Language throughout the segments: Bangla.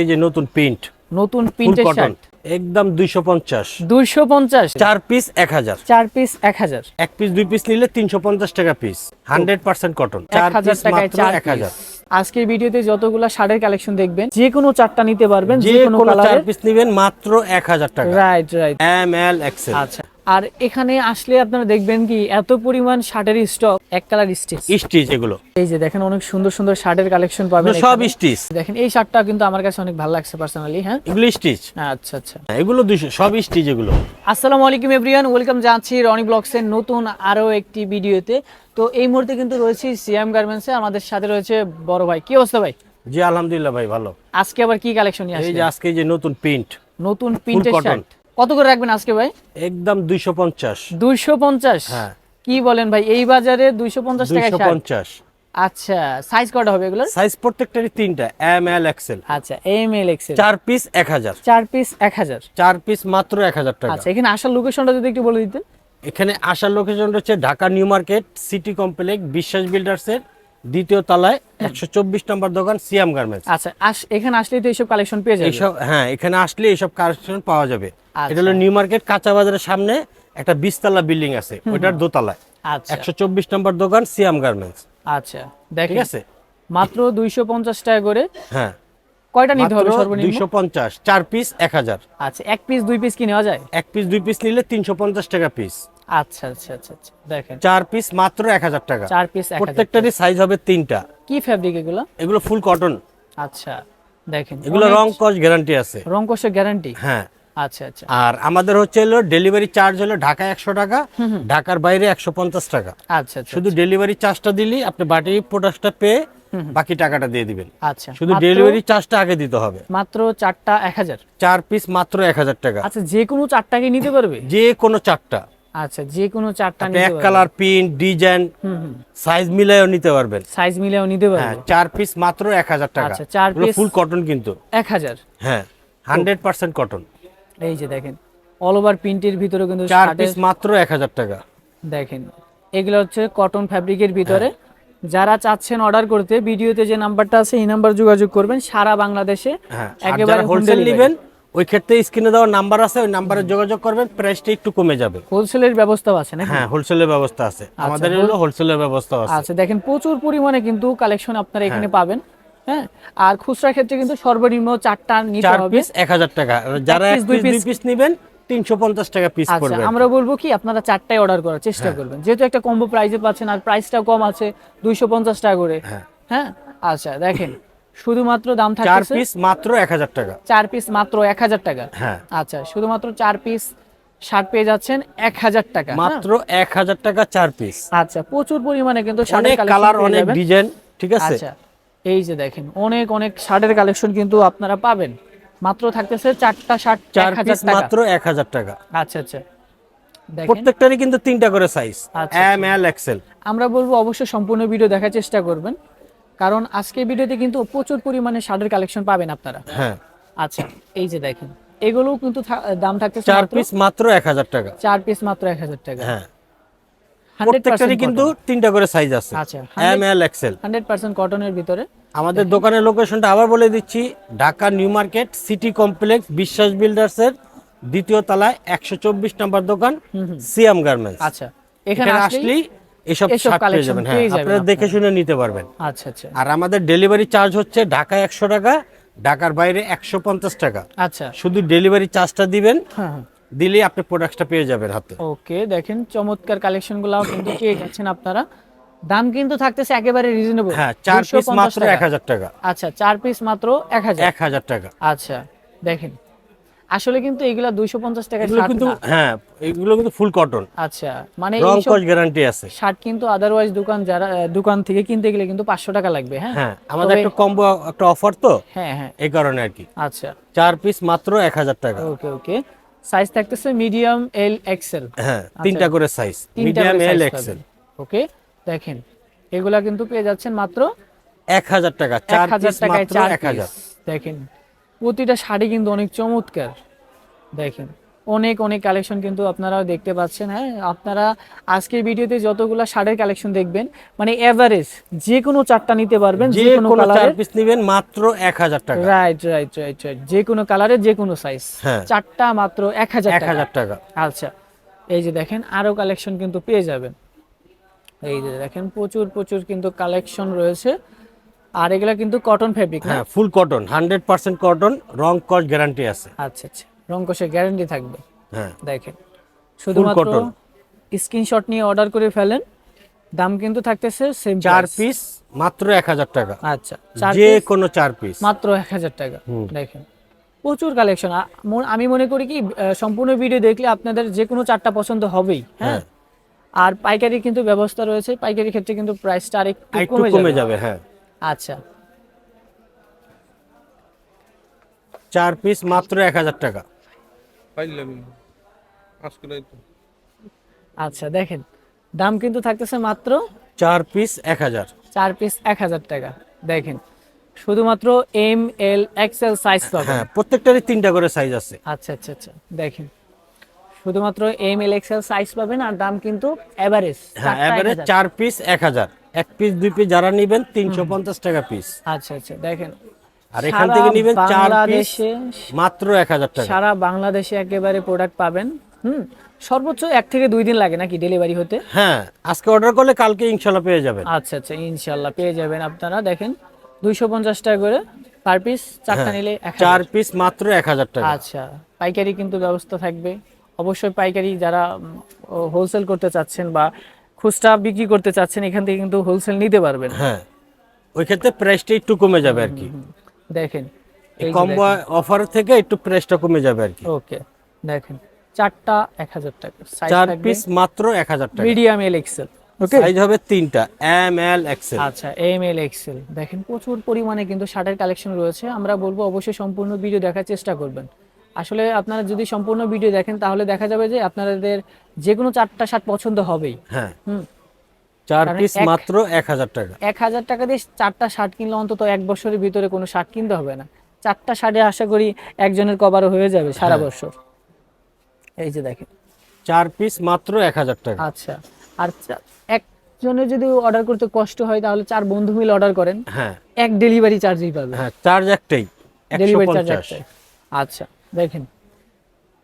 এই যে নতুন প্রিন্ট নতুন প্রিন্টের শার্ট একদম দুইশো পঞ্চাশ। দুইশো পঞ্চাশ। চার পিস এক হাজার। চার পিস এক হাজার। এক পিস দুই পিস নিলে তিনশো পঞ্চাশ টাকা পিস হান্ড্রেড পার্সেন্ট কটন এক চার হাজার পিস টাকায় চার এক হাজার। পিস আজকের ভিডিওতে যতগুলো শার্টের কালেকশন দেখবেন যে কোনো চারটা নিতে পারবেন যে কোনো চার পিস নিবেন মাত্র এক হাজার টাকা। Right right M L XL আচ্ছা। আর এখানে আসলে আপনারা দেখবেন কি এত পরিমাণ শার্টের স্টক এক কালার স্টিচ স্টিচ এগুলো। এই যে দেখেন অনেক সুন্দর সুন্দর শার্টের কালেকশন পাবেন সব স্টিচ দেখেন এই শার্টটা কিন্তু আমার কাছে অনেক ভালো লাগছে পার্সোনালি হ্যাঁ? এগুলো স্টিচ আচ্ছা আচ্ছা। এগুলো দুইশো সব স্টিচ এগুলো। আসসালামু আলাইকুম এভরিওয়ান ওয়েলকাম জানাচ্ছি রনি ব্লগসের নতুন আরও একটি ভিডিওতে। তো এই মুহূর্তে কিন্তু রয়েছি সিএম গার্মেন্টসে আমাদের সাথে রয়েছে বড় ভাই। কি অবস্থা ভাই? জি আলহামদুলিল্লাহ ভাই ভালো। আজকে আবার কি কালেকশন নিয়ে এই যে আজকে যে নতুন প্রিন্ট নতুন প্রিন্টের। শার্ট কত করে রাখবেন আজকে ভাই? একদম দুইশো পঞ্চাশ। দুইশো পঞ্চাশ? হ্যাঁ। কি বলেন ভাই এই বাজারে দুইশো পঞ্চাশ টাকায় পঞ্চাশ। আচ্ছা সাইজ কটা হবে এগুলোর? সাইজ প্রত্যেকটারই তিনটা এম এল এক্সেল আচ্ছা এম এল এক্সেল চার পিস এক হাজার। চার পিস এক হাজার? চার পিস মাত্র এক হাজার টাকা। আচ্ছা এখানে আসার লোকেশনটা যদি একটু বলে দিতেন। এখানে আসার লোকেশন হচ্ছে Dhaka new market city complex Biswas বিল্ডার্সের দ্বিতীয় তলায় একশো চব্বিশ নম্বর দোকান সিয়াম গার্মেন্টস আচ্ছা এখানে আসলেই তো এইসব কালেকশন পেয়ে যাবে। এইসব হ্যাঁ এখানে আসলে এইসব কালেকশন পাওয়া যাবে। আচ্ছা। এটা হলো নিউ মার্কেট কাঁচা বাজারের সামনে একটা বিশতলা বিল্ডিং আছে ওইটার দোতলায়। আচ্ছা। একশো চব্বিশ নম্বর দোকান সিয়াম গার্মেন্টস আচ্ছা ঠিক আছে? মাত্র দুইশো পঞ্চাশ টাকা করে। হ্যাঁ। কয়টা নিতে হবে সর্বনিম্ন? দুইশো পঞ্চাশ চার পিস এক হাজার। আচ্ছা এক পিস দুই পিস কি নেওয়া যায়? এক পিস দুই পিস নিলে তিনশো পঞ্চাশ টাকা পিস আচ্ছা আচ্ছা আচ্ছা আচ্ছা। দেখেন। চার পিস মাত্র এক হাজার টাকা। চার পিস প্রত্যেকটারই সাইজ হবে তিনটা। কি ফ্যাব্রিক এগুলো? এগুলো ফুল কটন আচ্ছা দেখেন। এগুলো রং কস গ্যারান্টি আছে। রং কোষের গ্যারান্টি হ্যাঁ। আচ্ছা আচ্ছা। আর আমাদের হচ্ছে হলো ডেলিভারি চার্জ হলো ঢাকা একশো টাকা ঢাকার বাইরে একশো পঞ্চাশ টাকা। আচ্ছা শুধু ডেলিভারি চার্জটা দিলি আপনি বাটি প্রোডাক্টটা পেয়ে বাকি টাকাটা দিয়ে দিবেন। আচ্ছা শুধু ডেলিভারি চার্জটা আগে দিতে হবে। মাত্র চারটা এক হাজার? চার পিস মাত্র এক হাজার টাকা। আচ্ছা যে কোনো চারটা কি নিতে পারবে? যে কোনো চারটা। আচ্ছা যে কোনো চারটা নিতে এক কালার প্রিন্ট ডিজাইন সাইজ মিলাইও নিতে পারবেন। সাইজ মিলেও নিতে হ্যাঁ চার পিস মাত্র এক হাজার টাকা। আচ্ছা, চার piece- ফুল কটন কিন্তু। এক হাজার। হ্যাঁ হান্ড্রেড পার্সেন্ট কটন এই যে দেখেন অল ওভার প্রিন্টের ভিতরে কিন্তু চার পিস মাত্র এক হাজার টাকা। দেখেন এগুলো হচ্ছে কটন ফ্যাব্রিকের ভিতরে। যারা চাচ্ছেন অর্ডার করতে ভিডিওতে যে নাম্বারটা আছে এই নাম্বার যোগাযোগ করবেন সারা বাংলাদেশে হ্যাঁ একেবারে হোলসেল নেবেন ওই ক্ষেত্রে স্ক্রিনে দেওয়ার নাম্বার আছে ওই নাম্বারে যোগাযোগ করবেন প্রাইসটা একটু কমে যাবে। হোলসেলের ব্যবস্থা আছে না হ্যাঁ হোলসেলের ব্যবস্থা আছে। আমাদের হলো হোলসেলের ব্যবস্থা আছে। আচ্ছা দেখেন প্রচুর পরিমাণে কিন্তু কালেকশন আপনারা এখানে হ্যাঁ। পাবেন হ্যাঁ? আর খুচরা ক্ষেত্রে কিন্তু সর্বনিম্ন চারটা নিতে হবে। পিস এক হাজার টাকা। যারা দুই পিস নেবেন তিনশো পঞ্চাশ টাকা পিস আচ্ছা পড়বে। আমরা বলব কি আপনারা চারটাই অর্ডার করার চেষ্টা হ্যাঁ। করবেন। যেহেতু একটা কম্বো প্রাইসে পাচ্ছেন আর প্রাইসটাও কম আছে দুইশো পঞ্চাশ টাকা করে। হ্যাঁ। হ্যাঁ? আচ্ছা দেখেন। শুধুমাত্র দাম চার পিস মাত্র এক হাজার টাকা। চার পিস মাত্র এক হাজার টাকা। হ্যাঁ। আচ্ছা শুধুমাত্র চার পিস শার্ট পেয়ে যাচ্ছেন এক হাজার টাকা হ্যাঁ? মাত্র এক হাজার টাকা চার পিস আচ্ছা প্রচুর পরিমাণে কিন্তু অনেক কালার অনেক ডিজাইন ঠিক আছে? আচ্ছা এই যে দেখেন অনেক অনেক শার্টের কালেকশন কিন্তু আপনারা পাবেন। মাত্র থাকতেছে চারটা শার্ট চার হাজার পিস মাত্র এক হাজার টাকা। আচ্ছা আচ্ছা। প্রত্যেকটারই কিন্তু তিনটা করে সাইজ এম এল এক্সেল আমরা বলব অবশ্যই সম্পূর্ণ ভিডিও দেখার চেষ্টা করবেন। কারণ আজকের ভিডিওতে কিন্তু প্রচুর পরিমাণে শার্টের কালেকশন পাবেন আপনারা। হ্যাঁ। আচ্ছা এই যে দেখেন এগুলোও কিন্তু দাম থাকতেছে চার পিস মাত্র এক হাজার টাকা। চার পিস মাত্র এক হাজার টাকা। হ্যাঁ। হান্ড্রেড প্রত্যেকটারই কিন্তু তিনটা করে সাইজ আছে। আচ্ছা, M L XL hundred percent কটনের ভিতরে। আমাদের দোকানের লোকেশনটা আবার বলে দিচ্ছি Dhaka new market city complex Biswas বিল্ডার্সের দ্বিতীয় তলায় একশো চব্বিশ নম্বর দোকান সিয়াম গার্মেন্টস আচ্ছা এখানে আসলেই এসব এসব পেয়ে যাবেন হ্যাঁ আপনারা দেখে শুনে নিতে পারবেন। আচ্ছা আচ্ছা। আর আমাদের ডেলিভারি চার্জ হচ্ছে ঢাকা একশো টাকা ঢাকার বাইরে একশো পঞ্চাশ টাকা। আচ্ছা। শুধু ডেলিভারি চার্জটা দিবেন হ্যাঁ হ্যাঁ। দিলেই আপনি প্রোডাক্টটা পেয়ে যাবেন হাতে। ওকে দেখেন চমৎকার কালেকশনগুলো কিন্তু পেয়ে যাচ্ছেন আপনারা। দাম কিন্তু থাকতেছে একেবারে রিজনেবল হ্যাঁ চার পিস মাত্র এক হাজার টাকা। আচ্ছা চার পিস মাত্র এক হাজার। এক হাজার টাকা। আচ্ছা দেখেন। আসলে কিন্তু এগুলা দুইশো পঞ্চাশ টাকা শার্ট কিন্তু হ্যাঁ এগুলো কিন্তু ফুল কটন আচ্ছা মানে রং এইসব কস গ্যারান্টি আছে। শার্ট কিন্তু আদারওয়াইজ দোকান যারা দোকান থেকে কিনতে গেলে কিন্তু পাঁচশো টাকা লাগবে হ্যাঁ? হ্যাঁ আমাদের একটা কম্বো একটা অফার তো হ্যাঁ হ্যাঁ। এই কারণে আর কি। আচ্ছা। চার পিস মাত্র এক হাজার টাকা। Okay okay. সাইজ থাকতেছে মিডিয়াম এল এক্সেল হ্যাঁ তিনটা করে size medium L XL okay দেখেন এগুলা কিন্তু পেয়ে যাচ্ছেন মাত্র এক হাজার টাকা এক চার হাজার পিস টাকায় মাত্র চার এক হাজার। পিস দেখেন প্রতিটা শাড়ি কিন্তু অনেক চমৎকার। দেখেন অনেক অনেক কালেকশন কিন্তু আপনারা দেখতে পাচ্ছেন হ্যাঁ? আপনারা আজকের ভিডিওতে যতগুলো শাড়ির কালেকশন দেখবেন মানে এভারেজ যে কোনো চারটা নিতে পারবেন যে কোনো কালারের পিস নেবেন মাত্র এক হাজার টাকা। রাইট রাইট রাইট রাইট যে কোনো কালারের যে কোনো সাইজ হ্যাঁ। চারটা মাত্র এক হাজার এক হাজার টাকা। আচ্ছা এই যে দেখেন আরও কালেকশন কিন্তু পেয়ে যাবেন। এই যে দেখেন প্রচুর প্রচুর কিন্তু কালেকশন রয়েছে। আর এগুলা কিন্তু কটন ফেব্রিক হ্যাঁ full cotton hundred percent cotton রং কস গ্যারান্টি আছে। আচ্ছা আচ্ছা রং রংকশের গ্যারান্টি থাকবে। হ্যাঁ। দেখেন শুধুমাত্র cotton। স্ক্রিনশট নিয়ে অর্ডার করে ফেলেন দাম কিন্তু থাকতেছে সেম চার পিস মাত্র এক হাজার টাকা। আচ্ছা চার যে piece কোনো চার পিস মাত্র এক হাজার টাকা। দেখেন প্রচুর কালেকশন আমি মনে করি কি আহ, সম্পূর্ণ ভিডিও দেখলে আপনাদের যে কোনো চারটা পছন্দ হবেই হ্যাঁ? হ্যাঁ। আর পাইকারি কিন্তু ব্যবস্থা রয়েছে পাইকারি ক্ষেত্রে কিন্তু প্রাইসটা আর একটু কমে যাবে হ্যাঁ। আচ্ছা। চার পিস মাত্র এক হাজার টাকা। আচ্ছা দেখেন দাম কিন্তু থাকতেছে মাত্র চার পিস এক হাজার। চার পিস এক হাজার টাকা। দেখেন শুধুমাত্র এম এল এক্সেল সাইজ পাবেন। হ্যাঁ প্রত্যেকটারই তিনটা করে সাইজ আছে। আচ্ছা আচ্ছা আচ্ছা দেখেন শুধুমাত্র এম এল এক্সেল সাইজ পাবেন আর দাম কিন্তু এভারেজ হ্যাঁ এবারে চার পিস এক হাজার। এক পিস দুই পিস যারা নিবেন তিনশো পঞ্চাশ টাকা পিস আচ্ছা আচ্ছা দেখেন। আর এখান থেকে নিবেন চার পিস মাত্র এক হাজার টাকা। সারা বাংলাদেশে একেবারে প্রোডাক্ট পাবেন হুম? সর্বোচ্চ এক থেকে দুই দিন লাগে নাকি ডেলিভারি হতে? হ্যাঁ আজকে অর্ডার করলে কালকে ইনশাল্লাহ পেয়ে যাবেন। আচ্ছা আচ্ছা ইনশাল্লাহ পেয়ে যাবেন আপনারা। দেখেন দুইশো পঞ্চাশ টাকা করে পার পিস চারটা নিলে এক চার পিস মাত্র এক হাজার টাকা। আচ্ছা পাইকারি কিন্তু ব্যবস্থা থাকবে। অবশ্যই পাইকারি যারা হোলসেল করতে চাচ্ছেন বা খুচরা বিক্রি করতে চাচ্ছেন এখান থেকে কিন্তু হোলসেল নিতে পারবেন। হ্যাঁ ওই ক্ষেত্রে প্রাইসটা একটু কমে যাবে আর কি। দেখেন এই কম্বো অফার থেকে একটু প্রাইসটা কমে যাবে আর কি। ওকে দেখেন চারটা এক হাজার টাকা চার পিস মাত্র এক হাজার টাকা। Medium L XL okay? Size হবে তিনটা এম এল এক্সেল আচ্ছা এম এল এক্সেল দেখেন প্রচুর পরিমাণে কিন্তু শার্টের কালেকশন রয়েছে। আমরা বলব অবশ্যই সম্পূর্ণ ভিডিও দেখার চেষ্টা করবেন। আসলে আপনারা যদি সম্পূর্ণ ভিডিও দেখেন তাহলে দেখা যাবে যে আপনাদের যে কোনো চারটা শার্ট পছন্দ হবেই। হ্যাঁ। হুম। চার পিস মাত্র এক হাজার টাকা। এক হাজার টাকা দিয়ে চারটা শার্ট কিনলে অন্তত এক বছরের ভিতরে কোনো শার্ট কিনতে হবে না। চারটা শার্টে আশা করি একজনের কভারও হয়ে যাবে সারা হ্যাঁ। বছর। এই যে দেখেন। চার পিস মাত্র এক হাজার টাকা। আচ্ছা। আর একজনের যদি অর্ডার করতে কষ্ট হয় তাহলে চার বন্ধু মিলে অর্ডার করেন। হ্যাঁ। এক ডেলিভারি চার্জই পাবে। হ্যাঁ চার্জ একটাই ডেলিভারি চার্জ একটাই। আচ্ছা। দেখেন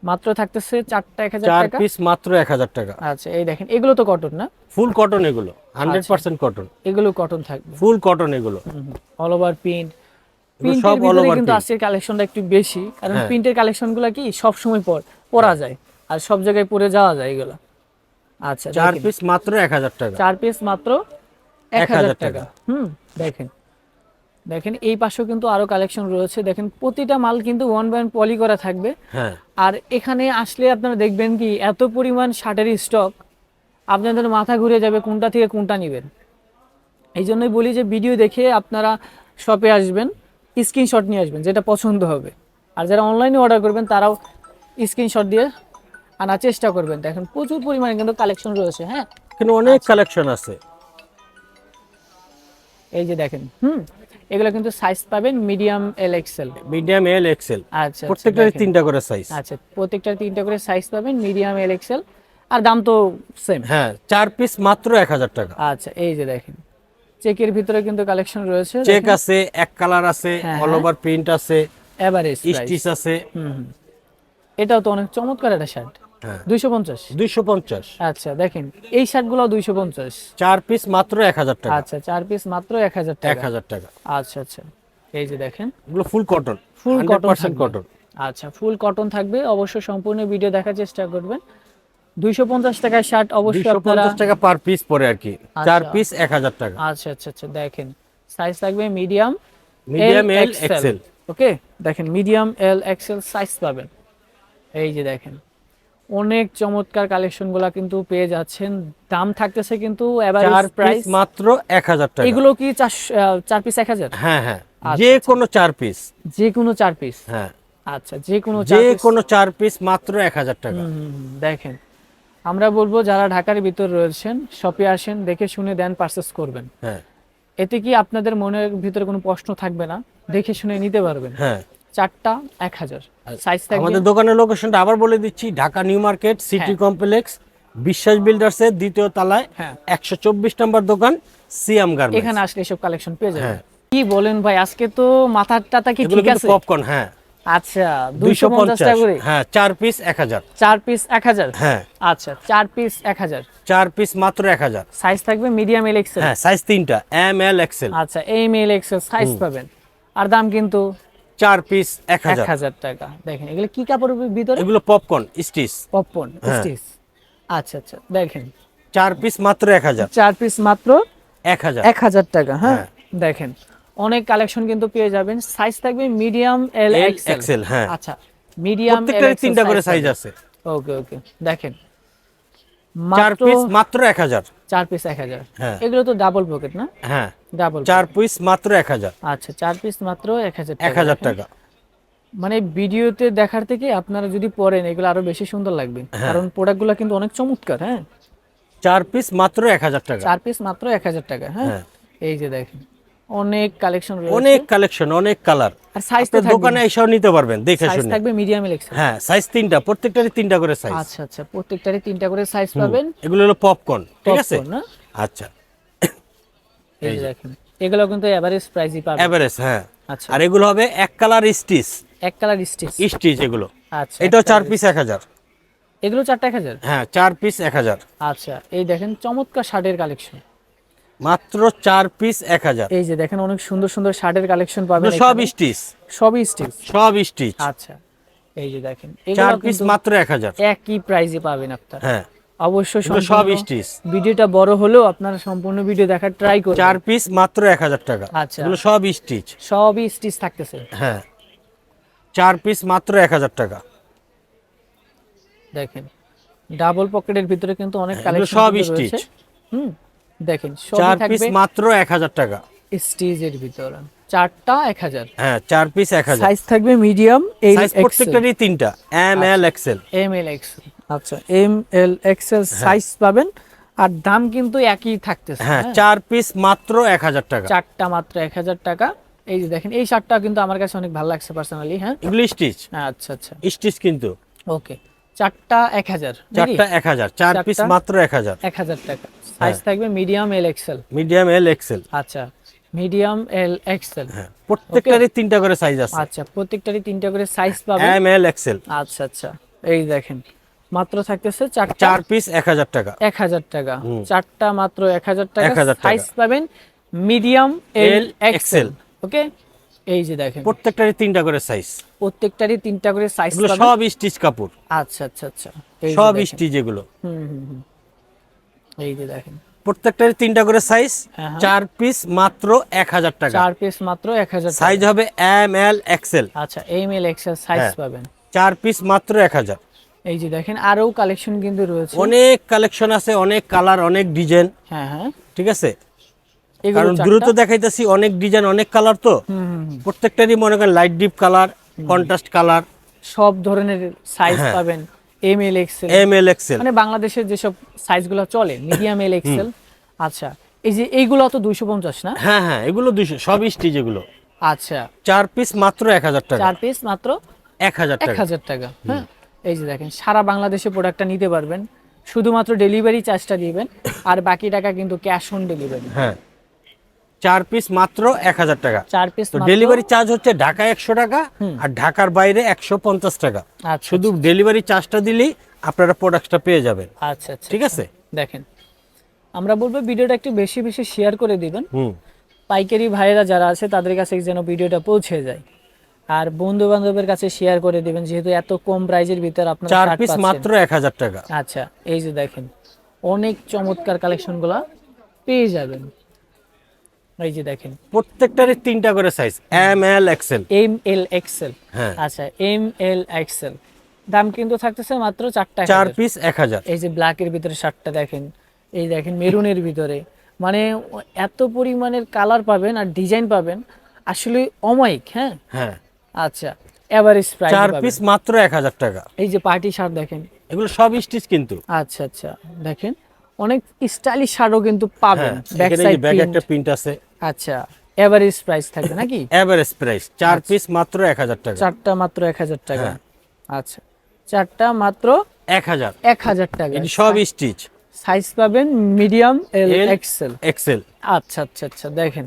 মাত্র থাকতেছে চারটা এক হাজার চার টাকা। পিস মাত্র এক হাজার টাকা। আচ্ছা এই দেখেন এগুলো তো কটন না? ফুল কটন এগুলো হান্ড্রেড। পার্সেন্ট কটন এগুলো কটন থাকবে। ফুল কটন এগুলো। অল ওভার প্রিন্ট সব ভিতরে over কিন্তু আজকের কালেকশনটা একটু বেশি কারণ হ্যাঁ। প্রিন্টের কালেকশনগুলো কি সব সময় পর পরা যায়। আর সব জায়গায় পরে যাওয়া যায় এগুলো। আচ্ছা চার পিস মাত্র এক হাজার টাকা। চার পিস মাত্র এক 1000 হাজার। টাকা। হুম দেখেন। দেখেন এই পাশেও কিন্তু আরও কালেকশন রয়েছে। দেখেন প্রতিটা মাল কিন্তু ওয়ান বাই ওয়ান পলি করা থাকবে। হ্যাঁ। আর এখানে আসলে আপনারা দেখবেন কি এত পরিমাণ শার্টের স্টক আপনাদের মাথা ঘুরে যাবে কোনটা থেকে কোনটা নেবেন। এই জন্যই বলি যে ভিডিও দেখে আপনারা শপে আসবেন স্ক্রিনশট নিয়ে আসবেন যেটা পছন্দ হবে। আর যারা অনলাইনে অর্ডার করবেন তারাও স্ক্রিনশট দিয়ে আনার চেষ্টা করবেন। দেখেন প্রচুর পরিমাণে কিন্তু কালেকশন রয়েছে হ্যাঁ? এখানে অনেক। কালেকশন আছে। এই যে দেখেন হুম এগুলো কিন্তু সাইজ পাবেন medium L XL medium L XL আচ্ছা প্রত্যেকটারই দেখেন। তিনটা করে সাইজ আচ্ছা প্রত্যেকটার তিনটা করে সাইজ পাবেন মিডিয়াম এল এক্সেল আর দাম তো সেম হ্যাঁ চার পিস মাত্র এক হাজার টাকা। আচ্ছা এই যে দেখেন চেকের ভিতরে কিন্তু কালেকশন রয়েছে। চেক আছে এক কালার আছে অল। ওভার প্রিন্ট আছে এভারেজ স্টিচ আছে। হুম। এটাও তো অনেক চমৎকার একটা শার্ট দুইশো পঞ্চাশ। দুইশো পঞ্চাশ। আচ্ছা দেখেন এই শার্টগুলো দুইশো পঞ্চাশ। চার পিস মাত্র এক হাজার টাকা। আচ্ছা চার পিস মাত্র এক হাজার এক টাকা হাজার টাকা। আচ্ছা আচ্ছা এই যে দেখেন। এগুলো full cotton full cotton cotton. আচ্ছা ফুল কটন থাকবে। অবশ্যই সম্পূর্ণ ভিডিও দেখার চেষ্টা করবেন। দুইশো পঞ্চাশ টাকার শার্ট অবশ্যই আপনারা টাকা পার পিস পরে আর কি। চার আচ্ছা। পিস এক হাজার টাকা। আচ্ছা আচ্ছা আচ্ছা দেখেন সাইজ থাকবে medium medium L XL okay দেখেন মিডিয়াম এল এক্সেল সাইজ পাবেন। এই যে দেখেন। অনেক চমৎকার কালেকশনগুলো কিন্তু পেয়ে যাচ্ছেন। দাম থাকতেছে কিন্তু এভারেজ প্রাইস মাত্র এক হাজার টাকা। এগুলো কি চার পিস এক হাজার? হ্যাঁ হ্যাঁ। আচ্ছা, যে কোনো চার পিস যে কোনো চার পিস হ্যাঁ। আচ্ছা যে কোনো যে চার কোনো চার পিস মাত্র এক হাজার টাকা। দেখেন। আমরা বলব যারা ঢাকার ভিতর রয়েছেন শপে আসেন দেখে শুনে দেন পারচেস করবেন। হ্যাঁ। এতে কি আপনাদের মনের ভিতরে কোনো প্রশ্ন থাকবে না? দেখে শুনে নিতে পারবেন। হ্যাঁ। চারটা এক হাজার। সাইজ আমাদের দোকানের লোকেশনটা আবার বলে দিচ্ছি Dhaka new market city complex Biswas বিল্ডার্সের দ্বিতীয় তলায় হ্যাঁ। একশো চব্বিশ নম্বর দোকান সিয়াম গার্মেন্টস এখানে আসলে এসব কালেকশন পেয়ে যাবেন। হ্যাঁ। কি বলেন ভাই আজকে তো মাথার টাতা কি ঠিক আছে? পপকর্ন হ্যাঁ। আচ্ছা দুইশো দুইশো পঞ্চাশ পঞ্চাশ টাকা করে? হ্যাঁ চার পিস এক হাজার। চার পিস এক হাজার? হ্যাঁ। আচ্ছা চার পিস এক হাজার। চার পিস মাত্র এক হাজার। সাইজ থাকবে মিডিয়াম এল এক্সেল হ্যাঁ সাইজ তিনটা এম এল এক্সেল আচ্ছা এই মেল এক্সেল সাইজ পাবেন। আর দাম কিন্তু চার পিস এক হাজার। টাকা। দেখেন এগুলো কি কাপড়ের ভিতরে? এগুলো পপকর্ন স্টিচ পপকর্ন। স্টিচ আচ্ছা আচ্ছা দেখেন। চার পিস মাত্র এক হাজার। চার পিস মাত্র এক হাজার। এক হাজার টাকা হ্যাঁ? হ্যাঁ। দেখেন অনেক কালেকশন কিন্তু পেয়ে যাবেন। সাইজ থাকবে মিডিয়াম এল এক্সেল হ্যাঁ। আচ্ছা মিডিয়াম তিনটা করে সাইজ আছে। ওকে ওকে দেখেন। চার পিস মাত্র এক হাজার। চার পিস এক হাজার। হ্যাঁ। এগুলো তো ডাবল পকেট না? হ্যাঁ। ডাবল চার পিস মাত্র এক হাজার। আচ্ছা চার পিস মাত্র এক হাজার এক হাজার টাকা। মানে ভিডিওতে দেখার থেকে আপনারা যদি পড়েন এগুলো আরও বেশি সুন্দর লাগবে। কারণ প্রোডাক্টগুলো কিন্তু অনেক চমৎকার হ্যাঁ? চার পিস মাত্র এক হাজার টাকা। চার পিস মাত্র এক হাজার টাকা হ্যাঁ? হ্যাঁ। এই যে দেখেন। অনেক কালেকশন রয়েছে। অনেক কালেকশন অনেক কালার আর সাইজ আপনার দোকানে এসেও নিতে পারবেন দেখে সাইজ শুনে। থাকবে মিডিয়াম এক্সেল হ্যাঁ সাইজ তিনটা প্রত্যেকটারই তিনটা করে সাইজ আচ্ছা আচ্ছা প্রত্যেকটারই তিনটা করে সাইজ পাবেন। এগুলো হলো পপকর্ন ঠিক আছে? আচ্ছা। এই দেখেন এগুলো কিন্তু এভারেজ প্রাইসই পাবেন। এভারেজ হ্যাঁ। আচ্ছা। আর এগুলো হবে এক কালার স্টিচ এক কালার স্টিচ স্টিচ এগুলো। আচ্ছা এক চার পিস এক হাজার। stitch। এগুলো চারটা এক হাজার? হ্যাঁ চার পিস এক হাজার। আচ্ছা এই দেখেন চমৎকার শার্টের কালেকশন মাত্র চার পিস এক হাজার। এই যে দেখেন অনেক সুন্দর সুন্দর শার্টের কালেকশন পাবেন সব। স্টিচ সবই স্টিচ সব স্টিচ আচ্ছা এই যে দেখেন চার পিস মাত্র এক হাজার। একই প্রাইসে পাবেন আপনারা। হ্যাঁ। অবশ্যই সব স্টিচ ভিডিওটা বড় হলেও আপনারা সম্পূর্ণ ভিডিও দেখার ট্রাই করুন চার পিস মাত্র এক হাজার টাকা। আচ্ছা। এগুলো সব স্টিচ সবই স্টিচ থাকতেছে। হ্যাঁ। চার পিস মাত্র এক হাজার টাকা। দেখেন ডাবল পকেটের ভিতরে কিন্তু অনেক কালেকশন সব স্টিচ। হুম। দেখেন চার পিস মাত্র এক হাজার টাকা। ভিতরে। চারটা এক হাজার। হ্যাঁ চার পিস এক হাজার। সাইজ থাকবে মিডিয়াম সাইজ প্রত্যেকটারই তিনটা M L XL M L XL আচ্ছা এম এল এক্সেল সাইজ পাবেন আর দাম কিন্তু একই থাকতেছে হ্যাঁ হ্যাঁ? চার পিস মাত্র এক হাজার টাকা। চারটা মাত্র এক হাজার টাকা। এই যে দেখেন এই শার্টটা কিন্তু আমার কাছে অনেক ভালো লাগছে পার্সোনালি হ্যাঁ। এগুলো স্টিচ আচ্ছা আচ্ছা। স্টিচ কিন্তু। ওকে চারটা এক হাজার চারটা এক হাজার চার পিস মাত্র এক হাজার। এক হাজার টাকা। সাইজ থাকবে medium L XL medium L XL আচ্ছা মিডিয়াম এল এক্সেল হ্যাঁ প্রত্যেকটারই তিনটা করে সাইজ আছে। আচ্ছা প্রত্যেকটারই তিনটা করে সাইজ পাবেন এম এল এক্সেল আচ্ছা আচ্ছা এই দেখেন মাত্র থাকতেছে চারটা। চার পিস এক হাজার টাকা। এক হাজার টাকা। চারটা মাত্র এক হাজার টাকা। 1000 টাকা। সাইজ পাবেন মিডিয়াম এল এক্সেল ওকে এই যে দেখেন। প্রত্যেকটারই তিনটা করে সাইজ প্রত্যেকটারই তিনটা করে সাইজ এগুলো সব স্টিচ কাপড়। আচ্ছা আচ্ছা আচ্ছা। সব। স্টিচ এগুলো। হুম হুম এই যে দেখেন। প্রত্যেকটারই তিনটা করে সাইজ হ্যাঁ, হ্যাঁ। চার পিস মাত্র এক হাজার টাকা। চার পিস মাত্র এক হাজার সাইজ হবে এম এল এক্সেল আচ্ছা এম এল এক্সেল সাইজ। পাবেন। চার পিস মাত্র এক হাজার। এই যে দেখেন আরও কালেকশন কিন্তু রয়েছে। অনেক কালেকশন আছে অনেক কালার অনেক ডিজাইন হ্যাঁ হ্যাঁ। ঠিক আছে? কারণ? দ্রুত দেখাইতেছি অনেক ডিজাইন অনেক কালার তো। প্রত্যেকটারই মনে করেন light deep colour contrast colour সব ধরনের সাইজ হ্যাঁ। পাবেন। M L XL M L XL মানে বাংলাদেশের যেসব সাইজগুলো চলে মিডিয়াম এল এক্সেল আচ্ছা এই যে এইগুলো তো দুইশো পঞ্চাশ না? হ্যাঁ হ্যাঁ এগুলো দুইশো সব স্টিচ এগুলো। আচ্ছা। চার পিস মাত্র এক হাজার টাকা। চার পিস মাত্র এক হাজার এক টাকা হাজার টাকা হ্যাঁ। এই যে দেখেন সারা বাংলাদেশে প্রোডাক্টটা নিতে পারবেন। শুধুমাত্র ডেলিভারি চার্জটা দিবেন। আর বাকি টাকা কিন্তু ক্যাশ অন ডেলিভারি হ্যাঁ। চার পিস মাত্র এক হাজার টাকা। চার পিস ডেলিভারি চার্জ হচ্ছে ঢাকায় একশো টাকা আর ঢাকার বাইরে একশো পঞ্চাশ টাকা। আচ্ছা শুধু ডেলিভারি চার্জটা দিলেই আপনারা প্রোডাক্টটা পেয়ে যাবেন। আচ্ছা আচ্ছা ঠিক আছে? দেখেন আমরা বলব ভিডিওটা একটু বেশি বেশি শেয়ার করে দিবেন। পাইকারি ভাইয়েরা যারা আছে তাদের কাছে যেন ভিডিওটা পৌঁছে যায়। আর বন্ধু বান্ধবের কাছে শেয়ার করে দিবেন যেহেতু এত কম প্রাইজের ভিতর আপনারা চার পিস মাত্র এক হাজার টাকা। আচ্ছা এই যে দেখেন অনেক চমৎকার কালেকশনগুলা পেয়ে যাবেন। এই যে দেখেন প্রত্যেকটারই তিনটা করে size M L XL M L XL হ্যাঁ। আচ্ছা এম এল এক্সেল দাম কিন্তু থাকতেছে মাত্র চারটা চার পিস এক হাজার। এই যে ব্ল্যাকের ভিতরে শার্টটা দেখেন এই দেখেন মেরুনের ভিতরে। মানে এত পরিমাণের কালার পাবেন আর ডিজাইন পাবেন আসলে অমাইক হ্যাঁ? হ্যাঁ। আচ্ছা এভারেজ প্রাইস চার পিস মাত্র এক হাজার টাকা। এই যে পার্টি শার্ট দেখেন। এগুলো সব স্টিচ কিন্তু। আচ্ছা আচ্ছা দেখেন। অনেক স্টাইলিশ শার্টও কিন্তু পাবেন হ্যাঁ ব্যাক সাইড একটা প্রিন্ট আছে। আচ্ছা এভারেজ প্রাইস থাকবে নাকি? এভারেজ প্রাইস চার পিস মাত্র এক হাজার টাকা। চারটা মাত্র এক হাজার টাকা। হ্যাঁ। আচ্ছা চারটা মাত্র এক হাজার। এক হাজার টাকা। এটি সব স্টিচ সাইজ পাবেন মিডিয়াম এল এক্সেল এক্সেল আচ্ছা আচ্ছা আচ্ছা দেখেন।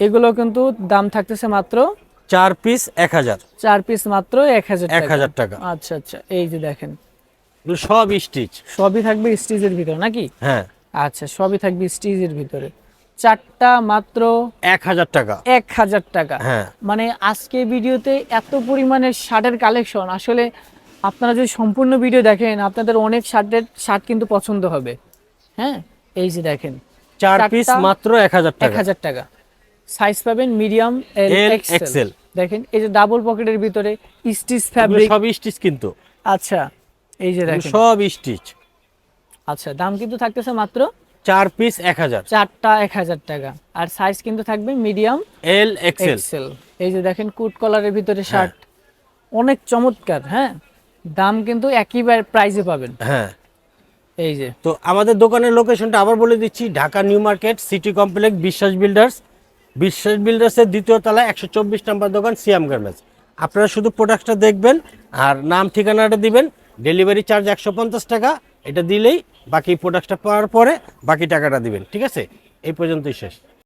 এগুলো কিন্তু দাম থাকতেছে মাত্র চার পিস এক হাজার। চার পিস মাত্র এক হাজার এক হাজার টাকা। আচ্ছা আচ্ছা এই যে দেখেন। সব স্টিচ সবই থাকবে স্টিজের ভিতরে নাকি? হ্যাঁ। আচ্ছা সবই থাকবে স্টিজের ভিতরে। চারটা মাত্র এক হাজার টাকা। এক হাজার টাকা। হ্যাঁ। মানে আজকে ভিডিওতে এত পরিমাণের শার্টের কালেকশন আসলে আপনারা যদি সম্পূর্ণ ভিডিও দেখেন আপনাদের অনেক শার্টের শার্ট কিন্তু পছন্দ হবে। হ্যাঁ এই যে দেখেন। চার পিস মাত্র এক হাজার এক হাজার টাকা। সাইজ পাবেন মিডিয়াম এক্সেল দেখেন এই যে ডাবল পকেটের ভিতরে স্টিচ ফ্যাব্রিক সব স্টিচ কিন্তু। আচ্ছা। এই যে দেখেন। সব স্টিচ আচ্ছা দাম কিন্তু থাকতেছে মাত্র চার পিস এক হাজার। চারটা এক হাজার টাকা। আর সাইজ কিন্তু থাকবে মিডিয়াম এল এক্সেল এই যে দেখেন কুট কলারের ভিতরে হ্যাঁ। শার্ট অনেক চমৎকার হ্যাঁ? দাম কিন্তু একই প্রাইসে পাবেন। হ্যাঁ। এই যে। তো আমাদের দোকানের লোকেশনটা আবার বলে দিচ্ছি Dhaka new market city complex Biswas builders Biswas বিল্ডার্সের দ্বিতীয় তলায় একশো চব্বিশ নম্বর দোকান সিয়াম গার্মেন্টস। আপনারা শুধু প্রোডাক্টটা দেখবেন আর নাম ঠিকানাটা দিবেন। ডেলিভারি চার্জ একশো পঞ্চাশ টাকা। এটা দিলেই বাকি প্রোডাক্টটা পাওয়ার পরে বাকি টাকাটা দিবেন। ঠিক আছে? এই পর্যন্তই শেষ।